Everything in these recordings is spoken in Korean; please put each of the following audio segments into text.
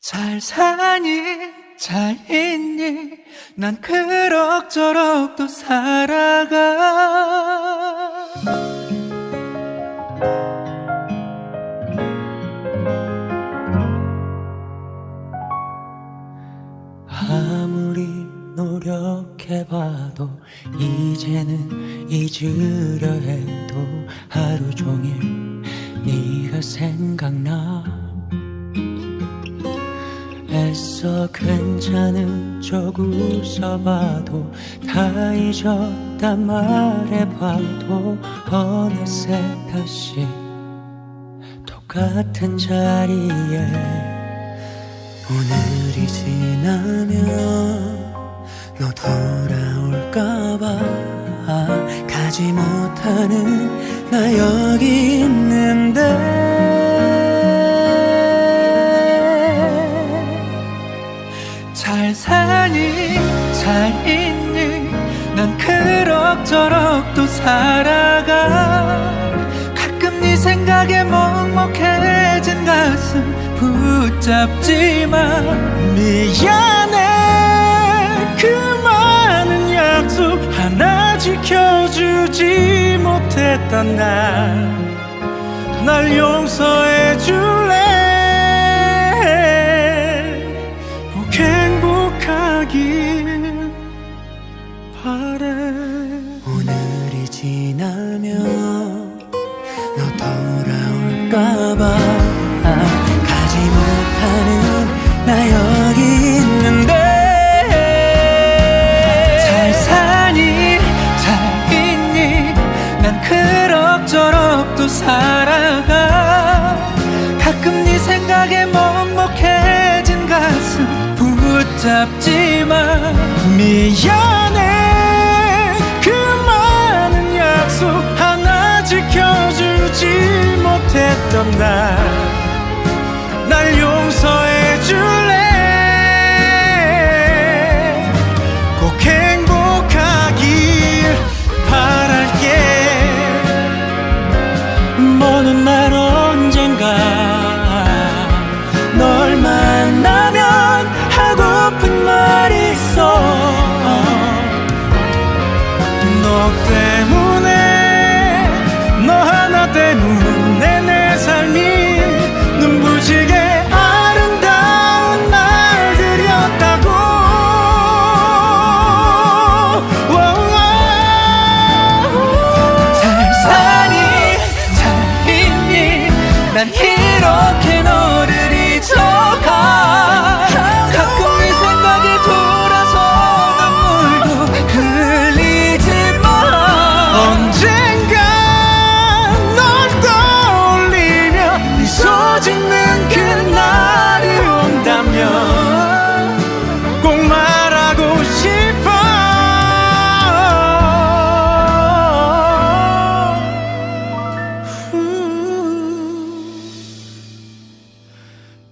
잘 사니 잘 있니? 난 그럭저럭 또 살아가. 아무리 노력해봐도 이제는 잊으려 해도 하루 종일 네가 생각나 애써 괜찮은 척 웃어봐도 다 잊었다 말해봐도 어느새 다시 똑같은 자리에 오늘이 지나면 너 돌아올까봐 가지 못하는 나 여기 있는데 잘 있니? 난 그럭저럭 또 살아가. 가끔 네 생각에 먹먹해진 가슴 붙잡지만 미안해. 그 많은 약속 하나 지켜주지 못했던 날. 날 용서 돌아올까봐. 가지 못하는 나 여기 있는데. 잘 사니 잘 있니? 난 그럭저럭 또 살아가. 가끔 네 생각에 먹먹해진 가슴. 붙잡지만 미안 알지 못했던 날 날 용서해줄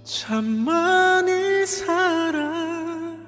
참 많이 사랑했어.